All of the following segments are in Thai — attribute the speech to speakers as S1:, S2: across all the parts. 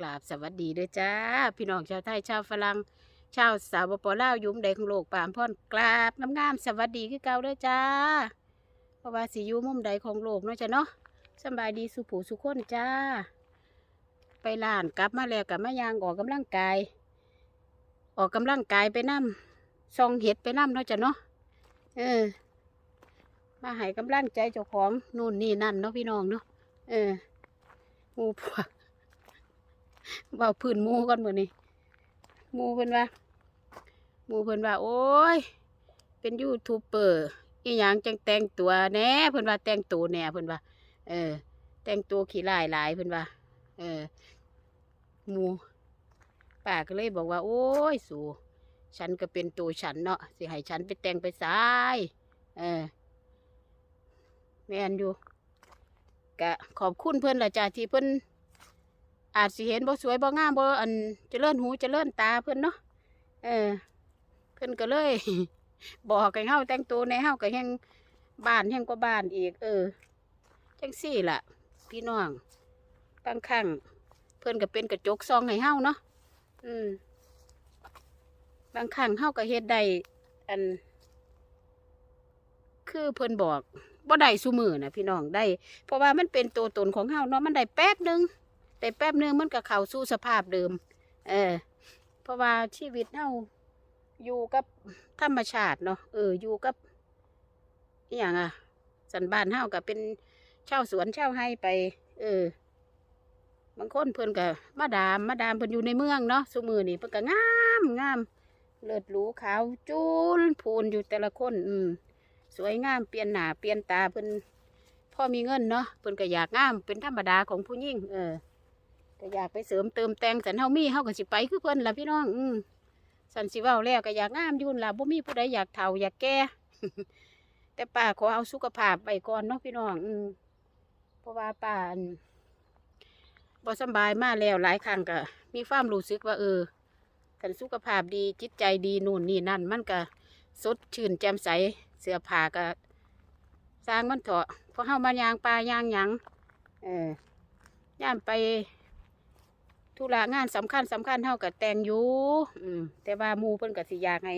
S1: กราบสวัสดีด้วยจ้า พี่น้องชาวไทยชาวฝรั่งชาวสาวปอล่าวยุ่มใดของโลกปามพ่อนกราบงามๆสวัสดีคือเก่าด้วยจ้า เพราะว่าสิอยู่มุมใดของโลกเนาะจ้ะเนาะสบายดีสุผูสุขคนจ้า ไปลานกลับมาแล้วกับมายางออกกำลังกาย ออกกำลังกายไปน้ำซองเห็ดไปน้ำเนาะจ้ะเนาะเออ มาให้กำลังใจเจ้าของนู่นนี่นั่นเนาะพี่น้องเนาะเออหูพวก เบาพื้นมูก่อนมือนี้หมูเพิ่นว่ามูเพิ่นว่า โอ้ย เป็นยูทูบเบอร์อีหยังจังแต่งตัวแหน่เพิ่นว่าแต่งตัวแหน่เพิ่นว่า เออ แต่งตัวขี้ลายหลายเพิ่นว่า เออมูป้าก็เลยบอกว่า โอ้ย สูฉันก็เป็นตัวฉันเนาะสิให้ฉันไปแต่งไปสายเออแม่นอยู่กะขอบคุณเพื่อนละจ้าที่เพื่อน อาจสิเห็นบ่สวยบ่งามบ่อันจะเจริญหูจะเจริญตาเพื่อนเนาะเออ เพื่อนก็เลย บอกให้เฮาแต่งตัวในเฮาก็แห่งบ้านแห่งกว่าบ้านอีก เออจังซี่ล่ะ พี่น้องบางครั้งเพื่อนก็เป็นกระจกซองให้เฮาเนาะอืมบางครั้งเฮาก็เฮ็ดได้อัน คือเพิ่นบอกบ่ได้ซุมือนะพี่น้องได้ เพราะว่ามันเป็นตัวตนของเฮาเนาะมันได้แป๊บหนึง แต่แป๊บหนึงมันก็เข้าสู่สภาพเดิม เออ เพราะว่าชีวิตเฮาอยู่กับธรรมชาติเนาะเอออยู่กับอหย่างอะสันบ้านเฮาก็เป็นชาวสวนชาวไร่ไป เออ บางคนเพิ่นก็มาดามมาดามเพิ่นอยู่ในเมืองเนาะซุมือนี่เพิ่นก็งามงามเลิศหรูขาวจูนพูนอยู่แต่ละคน อืมสวยงามเปลี่ยนหน้าเปลี่ยนตาเพิ่นพ่อมีเงินเนาะเพิ่นก็อยากงามเป็นธรรมดาของผู้หญิงเออ ก็อยากไปเสริมเติมแต่งสันเฮามีเฮาก็สิไปคือเพิ่นล่ะพี่น้องอืมสันสิเว้าแล้วก็อยากงามยุ่นล่ะบ่มีผู้ใดอยากเฒ่าอยากแก่แต่ป้าขอเอาสุขภาพไว้ก่อนเนาะพี่น้องอืมเพราะว่าป้าบ่สบายมาแล้วหลายครั้งก็มีความรู้สึกว่าเออคันสุขภาพดีจิตใจดีนู่นนี่นั่น มันก็สดชื่นแจ่มใสเสื้อผ้าก็ สร้างมันเถอะเพราะเฮามายางปลายางหยังเออย่ามไป ธุระงานสำคัญสำคัญเฮากับแตงอยู่อืมแต่ว่ามูเพิ่นก็สิอยากให้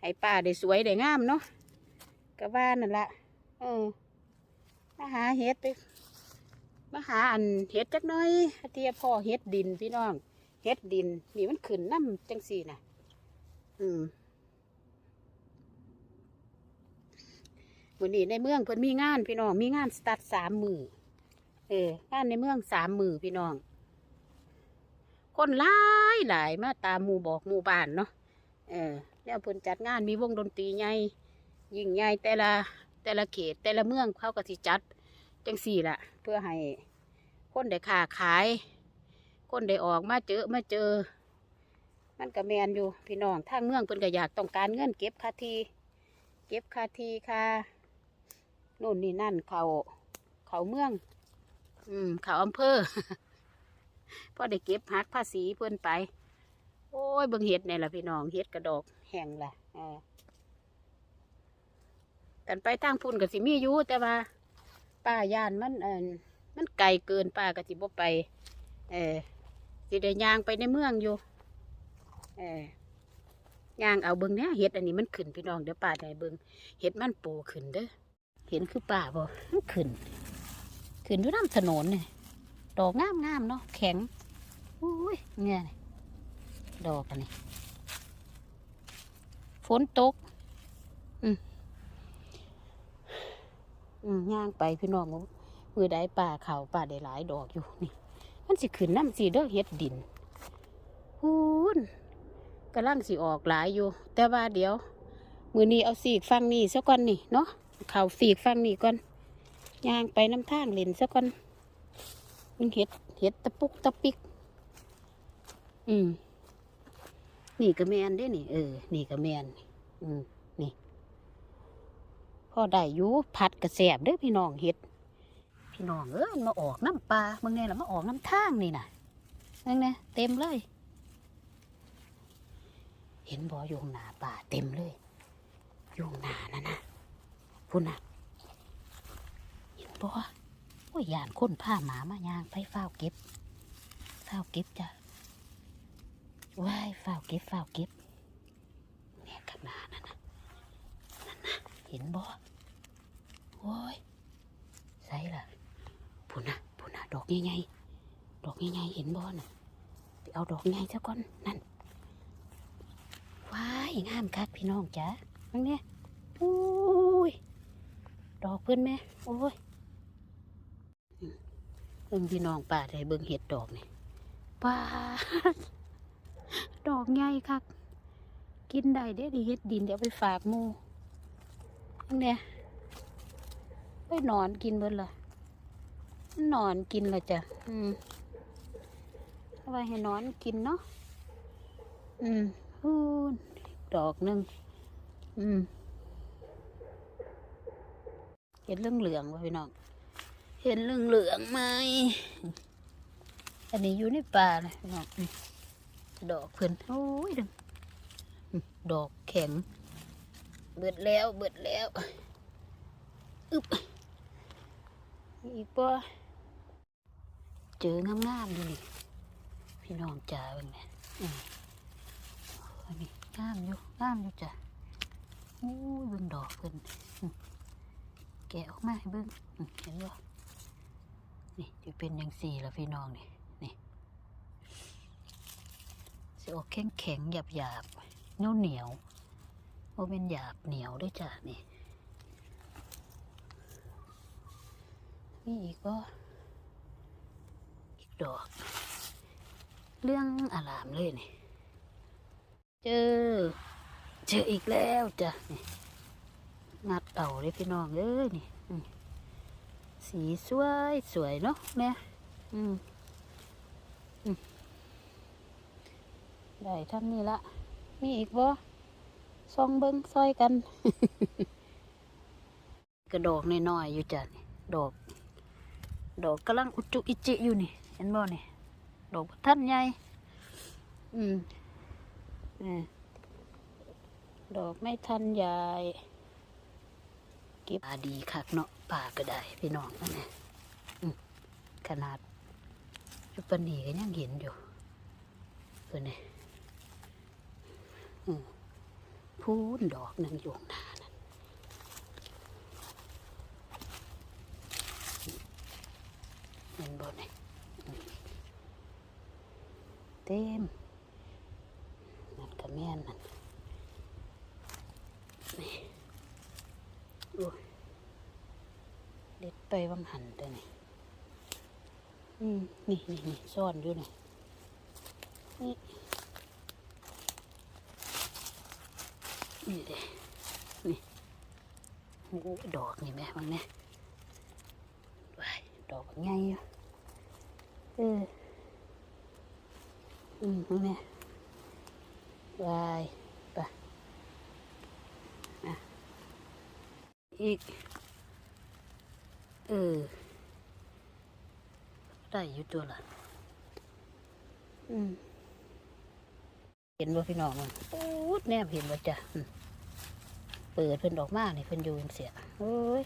S1: ให้ป้าได้สวยได้งามเนาะก็ว่านั่นละเออมาหาเห็ดไปมาหาอันเห็ดจักหน่อยเทียพ่อเห็ดดินพี่น้องเห็ดดินนี่มันขึ้นน้ำจังสี่น่ะอืมวันนี้ในเมืองเพิ่นมีงานพี่น้องมีงานสตาร์ทสามมือเอองานในเมืองสามมือพี่น้อง คนหลายหลายมาตามหมู่บอกหมู่บ้านเนาะเออแล้วเพิ่นจัดงานมีวงดนตรีใหญ่ยิ่งใหญ่แต่ละแต่ละเขตแต่ละเมืองเขาก็สิจัดจังสี่ละเพื่อให้คนได้ค้าขาย คนได้ออกมาเจอมาเจอ มันก็แมนอยู่พี่น้องทางเมืองเพิ่นก็อยากต้องการเงินเก็บค่าที เก็บค่าทีค่าโน่นนี่นั่นเขาเขาเมือง อืมเขาอำเภอ พอได้เก็บหักภาษีเพิ่อนไป โอ้ยเบิ่งเห็ดเนี่ยล่ะพี่น้องเห็ดกระดอกแห้งล่ะเออกันไปทางพุ่นก็สิมีอยู่แต่ว่าป้าย่านมันเออมันไกลเกินป้าก็สิบ่ไป เออสิได้ยางไปในเมืองอยู่ เออย่างเอาเบิ่งเนี่ยเห็ดอันนี้มันขึ้นพี่น้องเดี๋ยวป้าได้เบิ่งเห็ดมันโปขึ้นเด้อเห็นคือป้าบ่มันขึ้น ขึ้นอยู่น้ำถนนเนี่ย ดอกงามงามๆเนาะแข็งอุ้ยเนี่ยดอกอันนี้ฝนตก อืมอืมย่างไปพี่น้องมือใดป่าเขาป่าได้หลายดอกอยู่นี่ มันสิขึ้นน้ำสีเด้อเห็ดดินพูนกำลังสิออกหลายอยู่ แต่ว่าเดี๋ยว มือนี้เอาสีกฟังนี่ซะก่อนนี่เนาะเขาสีกฟังนี่ก่อนย่างไปน้ำทางเล่นซะก่อน มันเห็ดเห็ดตะปุกตะปิก อืม นี่ก็แมนได้นี่ เออ นี่ก็แมนอืม นี่ พอได้อยู่ผัดกระแสบเด้อพี่น้องเห็ด พี่น้องเอ้ยมาออกน้ำปลาเมื่อไงล่ะมาออกน้ำทางนี่น่ะนั่นไงเต็มเลย เห็นบ่อยงหนาป่าเต็มเลยยงหนานั่นนะพุ่นนะเห็นบ่โอ้ยยานคนผ้าหมามายางไปเฝ้าเก็บไปฝ้าเก็บจ้ะว้ายเฝ้าเก็บเฝ้าเก็บเนี่ยข้างหน้านั่นนะนั่นนะเห็นบ่โอ้ยใส่ละพุ่นนะพุ่นนะดอกใหญ่ๆดอกใหญ่ๆเห็นบ่น่ะไปเอาดอกใหญ่ซะก่อนนั่นว้ายงามคักพี่น้องจ้ะนั่นเนี่ยโอ้ยดอกเพิ่อนแม่โอ้ย บิ่งพี่น้องป่าได้เบิ่งเห็ดดอกนี่ป่าดอกใหญ่คักกินได้เด้ดิเห็ดดินเดี๋ยวไปฝากมูอันเนี่ยไปนอนกินเบิดละนอนกินละจ้ะอืมเอาไว้ให้นอนกินเนาะอืมฮู้ดอกหนึ่งอืมเห็ดเรื่องเหลืองวะพี่น้อง เห็นเหลืองเหลืองๆไหมอันนี้อยู่ในป่าเลยนองนี่ดอกเพิ่นโอ้ยดึงอืมดอกแข็ง เบิดแล้วเบิดแล้วอึบมีอีกป่เจองามๆอยู่นี่พี่น้องจ๋าเบิ่งเนี่ยอืมอันนี้งามอยู่งามอยู่จ้ะโอ้ยเบิ่งดอกเพิ่นอืมแกะออกมาให้เบิ่งอืมเห็นบ่ จะเป็นอยังสี่ละพี่น้องนี่นี่จะออกแข็งแข็งหยาบหยาบเหนียวเหนียวโมเป็นหยาบเหนียวด้วยจ้ะนี่นี่อีกก็อีกดอก เรื่องอารามเลยนี่เจอ เจออีกแล้วจ้ะนี่งัดเอาเลยพี่น้องเอ้ยนี่ สีสวยสวยเนาะแม่อืมอืมได้ท่านนี้ละ มีอีกบ่ซองเบิ้งซอยกัน กระดอกน้อยๆอยู่จ้ะนี่ดอก ดอกกำลังอุจจุอิจิอยู่นี่ เห็นบ่นี่ ดอกบ่ท่านใหญ่ อืมอืมดอกไม่ทันใหญ่ เก็บปลาดีคักเนาะ ปลาก็ได้พี่น้องนั่นแหละขนาดจุปนีก็ยังเห็นอยู่เพื่อนนี่อืมพูนดอกหนึ่งอยู่ข้างหน้านั่นเห็นบ่เนี่ยเต็มนั่นก็แม่นนั่นนี่ โอ้ย เด็ดไปวังหันตัวนี่อืมนี่นี่นี่ซ่อนอยู่นี่นี่นี่เด้นี่โอ้ยดอกนี่แม่บางเนี่ยว้ายดอกใหญ่อยู่เอออืมบางเนี่ยวายไปอะอีก เออ ได้อยู่ตัวละอืมเห็นว่าพี่น้องมันปูดแนบเห็นว่าจ้ะอืมเปิดเพิ่นดอกมาเนี่เพิ่นอยู่เสียโอ้ย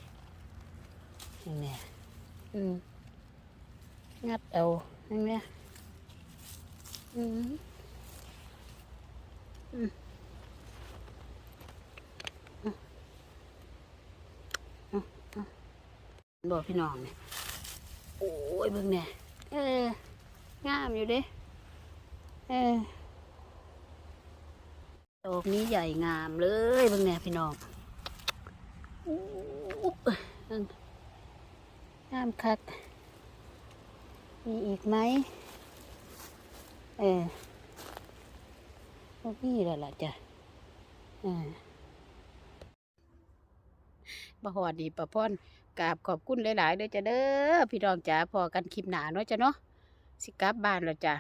S1: ยังไงอืมงัดเอายังไงอืมอืม บอกพี่น้องเนี่ยโอ้ยเบิ่งเนี่ยเอองามอยู่เด้เออดอกนี้ใหญ่งามเลยเบิ่งเนี่ยพี่น้องงามคัก มีอีกไหมเออพวกนี้แหละล่ะจ้ะเออบหอดีประพร กราบขอบคุณหลายๆเด้อจ้ะเด้อพี่น้องจ๋าพอกันคลิปหนาเนาะจ้ะเนาะสิกลับบ้านแล้วจ้ะ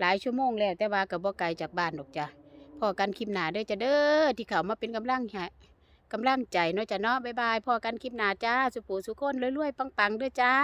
S1: หลายชั่วโมงแล้วแต่ว่ากับบ่ไกลจากบ้านหรอกจ้ะพอกันคลิปหนาเด้อจ้ะเด้อที่เขามาเป็นกำลังใจกำลังใจเนาะจ้ะเนาะบ๊ายบายพอกันคลิปหนาจ้าสุปูสุคนรวยๆปังๆเด้อจ้า